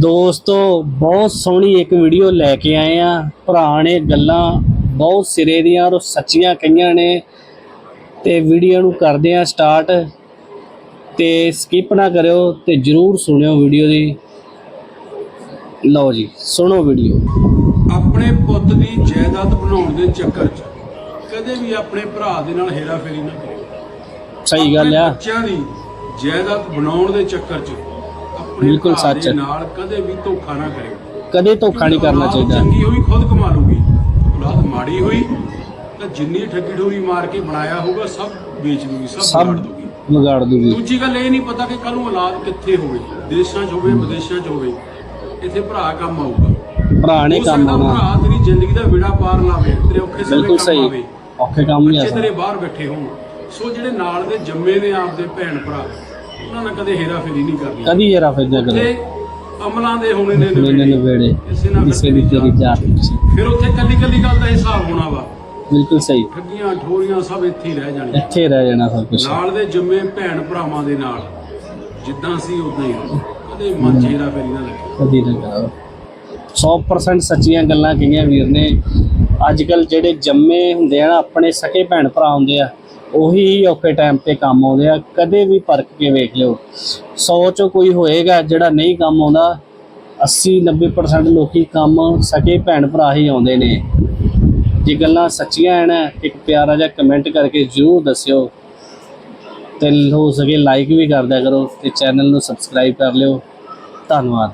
ਦੋਸਤੋ ਬਹੁਤ ਸੋਹਣੀ ਇੱਕ ਵੀਡੀਓ ਲੈ ਕੇ ਆਏ ਆ। ਭਰਾ ਨੇ ਗੱਲਾਂ ਬਹੁਤ ਸਿਰੇ ਦੀਆਂ ਔਰ ਸੱਚੀਆਂ ਕਹੀਆਂ ਨੇ। ਤੇ ਵੀਡੀਓ ਨੂੰ ਕਰਦੇ ਆ ਸਟਾਰਟ ਤੇ ਸਕਿਪ ਨਾ ਕਰਿਓ ਤੇ ਜਰੂਰ ਸੁਣਿਓ ਵੀਡੀਓ ਦੀ। ਲਓ ਜੀ ਸੁਣੋ ਵੀਡੀਓ ਆਪਣੇ ਪੁੱਤ ਦੀ ਜਾਇਦਾਦ ਬਣਾਉਣ ਦੇ ਚੱਕਰ 'ਚ ਕਦੇ ਵੀ ਆਪਣੇ ਭਰਾ ਦੇ ਨਾਲ ਹੇਰਾਫੇਰੀ ਨਾ ਕਰਿਓ। ਸਹੀ ਗੱਲ ਆ। ਬੱਚਿਆਂ ਦੀ ਜਾਇਦਾਦ ਬਣਾਉਣ ਦੇ ਚੱਕਰ 'ਚ ਬਿਲਕੁਲ ਭਰਾ ਸੱਚ ਦੇ ਹੈ। ਨਾਲ ਕਦੇ ਵੀ ਧੋਖਾ ਨਾ ਕਰਿਓ ਕਦੇ ਧੋਖਾ ਨਹੀਂ ਕਰਨਾ ਔਲਾਦ ਚਾਹੀਦਾ। ਚੰਗੀ ਹੋਈ ਖੁਦ ਕਮਾ ਲੂਗੀ ਔਲਾਦ ਮਾੜੀ ਹੋਈ ਤਾਂ ਜਿੰਨੀ ਠੱਗੀ ਠੋਰੀ ਮਾਰ ਕੇ ਬਣਾਇਆ ਹੋਊਗਾ ਸਭ ਵੇਚ ਦੂਗੀ ਸਭ ਸਭ ਦੂਗੀ। ਵਿਗਾੜ ਦੂਗੀ। ਦੂਜੀ ਗੱਲ ਇਹ ਨਹੀਂ ਪਤਾ ਕਿ ਕੱਲ ਨੂੰ ਔਲਾਦ ਕਿੱਥੇ ਹੋਵੇ। ਦੇਸ਼ਾਂ 'ਚ ਹੋਵੇ ਵਿਦੇਸ਼ਾਂ 'ਚ ਹੋਵੇ ਇੱਥੇ ਭਰਾ ਕੰਮ ਆਊਗਾ। ਭਰਾ ਨੇ ਹੋ ਕੰਮ ਸਕਦਾ ਆਉਣਾ। ਭਰਾ ਤੇਰੀ ਜ਼ਿੰਦਗੀ ਦਾ ਵਿੜਾ ਪਾਰ ਲਾਵੇ ਤੇਰੇ ਔਖੇ ਸਮੇਂ ਬਿਲਕੁਲ ਕੰਮ ਸਹੀ। ਆਵੇ। ਔਖੇ ਕੰਮ ਨਹੀਂ ਆ ਬੱਚੇ ਤੇਰੇ ਬਾਹਰ ਬੈਠੇ ਹੋਣ। ਸੋ ਜਿਹੜੇ ਨਾਲ ਦੇ ਜੰਮੇ ਨੇ ਆਪਦੇ ਭੈਣ ਭਰਾ ਉਹਨਾਂ ਨਾਲ ਕਦੇ ਹੇਰਾ ਫੇਰੀ ਨਹੀਂ ਕਰਨੀ। ਕਦੀ ਜਰਾ ਫਿਰਦਾ ਕਰੋ ਤੇ ਅਮਲਾਂ ਦੇ ਹੋਣੇ ਨੇ ਨੇ ਨਵੇੜੇ। ਨਵੇੜੇ। ਕਿਸੇ ਨਾਲ ਕਿਸੇ ਦੀ ਤੇਰੀ ਜਾਤ ਨਹੀਂ। ਫਿਰ ਉੱਥੇ ਕੱਲੀ ਕੱਲੀ ਗੱਲ ਦਾ ਹਿਸਾਬ ਹੋਣਾ ਵਾ। ਬਿਲਕੁਲ ਸਹੀ। ਠੱਗੀਆਂ ਠੋਰੀਆਂ ਸਭ ਇੱਥੇ ਹੀ ਰਹਿ ਜਾਣੀਆਂ। ਇੱਥੇ ਰਹਿ ਜਾਣਾ ਸਭ ਕੁਝ ਨਾਲ ਦੇ ਜੰਮੇ ਭੈਣ ਭਰਾਵਾਂ ਦੇ ਨਾਲ ਜਿੱਦਾਂ ਸੀ ਉਦਾਂ ਹੀ ਰਹੋ। ਕਦੇ ਮਨ ਚ ਹੇਰਾ ਫੇਰੀ ਨਾ ਲੱਗੇ ਕਦੀ ਨਾ ਕਰੋ 100% ਸੱਚੀਆਂ ਗੱਲਾਂ ਕਹੀਆਂ ਵੀਰ ਨੇ। ਅੱਜ ਕੱਲ ਜਿਹੜੇ ਜੰਮੇ ਹੁੰਦੇ ਆ ਨਾ ਆਪਣੇ ਸਕੇ ਭੈਣ ਭਰਾ ਹੁੰਦੇ ਆ ਉਹੀ ਔਖੇ ਟਾਈਮ ਤੇ ਕੰਮ ਆਉਂਦੇ ਆ। ਕਦੇ ਵੀ ਪਰਖ ਕੇ ਵੇਖ ਲਿਓ। 100 ਚੋਂ ਕੋਈ ਹੋਏਗਾ, ਜਿਹੜਾ ਨਹੀਂ ਕੰਮ ਆਉਂਦਾ 80 90% ਲੋਕੀ ਕੰਮ ਸਕੇ ਭੈਣ ਭਰਾ ਹੀ ਆਉਂਦੇ ਨੇ। ਜੇ ਗੱਲਾਂ ਸੱਚੀਆਂ ਹਨ, ਇੱਕ ਪਿਆਰਾ ਜਿਹਾ ਕਮੈਂਟ ਕਰਕੇ ਜ਼ਰੂਰ ਦੱਸਿਓ। ਤੇ ਹੋ ਸਕੇ ਲਾਈਕ ਵੀ ਕਰ ਦਿਆ ਕਰੋ ਤੇ ਚੈਨਲ ਨੂੰ ਸਬਸਕ੍ਰਾਈਬ ਕਰ ਲਿਓ। ਧੰਨਵਾਦ।